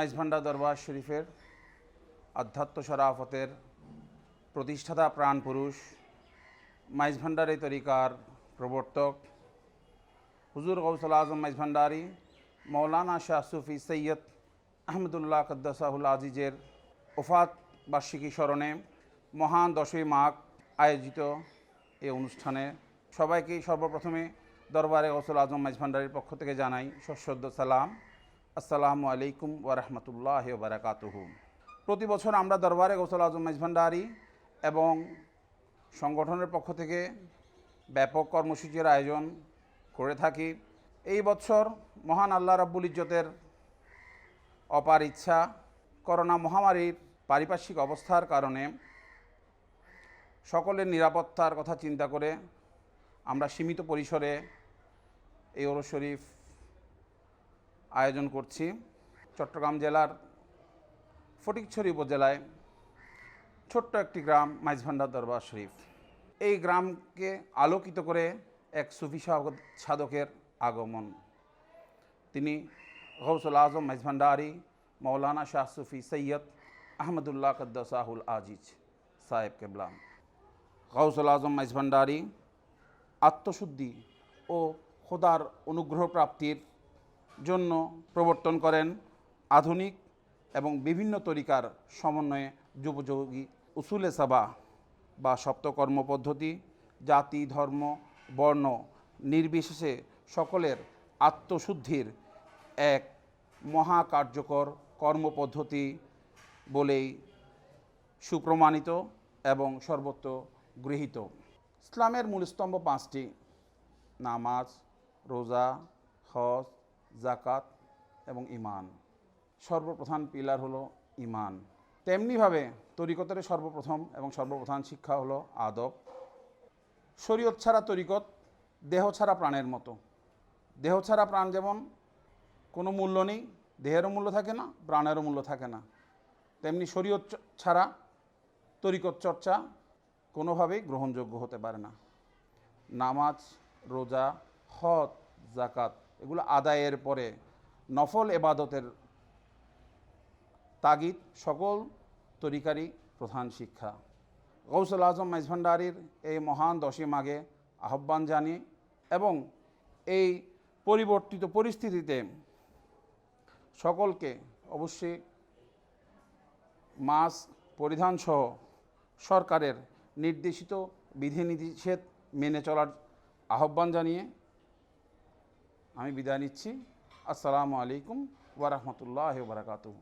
মাইজভান্ডা দরবার শরীফের আধ্যাত্ম শরাফতের প্রতিষ্ঠাতা প্রাণ পুরুষ, মাইজভান্ডারি তরিকার প্রবর্তক, হুজুর গৌসল আজম মাইজভান্ডারি, মৌলানা শাহ সুফি সৈয়দ আহমদুল্লাহ কদ্দাসাহুল আজিজের ওফাত বার্ষিকী স্মরণে মহান দশই মাঘ আয়োজিত এই অনুষ্ঠানে সবাইকে সর্বপ্রথমে দরবারে গৌসল আজম মাইজভান্ডারির পক্ষ থেকে জানাই সশ্রদ্ধ সালাম। আসসালামু আলাইকুম ওরহমতুল্লাহ বারাকাতুহু। প্রতি বছর আমরা দরবারে গৌসল আজম মেজভান্ডারি এবং সংগঠনের পক্ষ থেকে ব্যাপক কর্মসূচির আয়োজন করে থাকি। এই বছর মহান আল্লাহ রাব্বুল ইজ্জতের অপার ইচ্ছা, করোনা মহামারীর পারিপার্শ্বিক অবস্থার কারণে সকলের নিরাপত্তার কথা চিন্তা করে আমরা সীমিত পরিসরে এই ওরস শরীফ আয়োজন করছি। চট্টগ্রাম জেলার ফটিকছড়ি উপজেলায় ছোট্ট একটি গ্রাম, মাইজভান্ডার দরবার শরীফ। এই গ্রামকে আলোকিত করে এক সুফি সাধকের আগমন। তিনি গৌসুল আজম মাইজভান্ডারি, মৌলানা শাহ সুফি সৈয়দ আহমদুল্লাহ কদ্দাসাহুল আজিজ সাহেব কেবলাম গৌসুল আজম মাইজভান্ডারি আত্মশুদ্ধি ও খোদার অনুগ্রহ প্রাপ্তির জন্য প্রবর্তন করেন আধুনিক এবং বিভিন্ন তরিকার সমন্বয়ে যুবযোগী উসুলে সাবা বা সপ্তকর্ম পদ্ধতি, জাতি, ধর্ম, বর্ণ নির্বিশেষে সকলের আত্মশুদ্ধির এক মহা কার্যকর কর্মপদ্ধতি বলেই সুপ্রমাণিত এবং সর্বত্র গৃহীত। ইসলামের মূলস্তম্ভ পাঁচটি। নামাজ, রোজা, হজ জাকাত এবং ইমান সর্বপ্রধান পিলার হলো ইমান তেমনিভাবে তরিকতের সর্বপ্রথম এবং সর্বপ্রধান শিক্ষা হলো আদব। শরীয়ত ছাড়া তরিকত দেহ ছাড়া প্রাণের মতো। দেহ ছাড়া প্রাণ যেমন কোনো মূল্য নেই, দেহেরও মূল্য থাকে না, প্রাণেরও মূল্য থাকে না। তেমনি শরীয়ত ছাড়া তরিকত চর্চা কোনোভাবেই গ্রহণযোগ্য হতে পারে না। নামাজ, রোজা, হজ জাকাত এগুলো আদায়ের পরে নফল এবাদতের তাগিদ সকল তরিকারই প্রধান শিক্ষা। গৌসুল আজম মেজভান্ডারির এই মহান দশই মাঘে আহ্বান জানিয়ে এবং এই পরিবর্তিত পরিস্থিতিতে সকলকে অবশ্যই মাস্ক পরিধানসহ সরকারের নির্দেশিত বিধিনিষেধ মেনে চলার আহ্বান জানিয়ে আমি বিদায় নিচ্ছি। আসসালামু আলাইকুম ওয়ারহমতুল্লাহ বারাকাতুহু।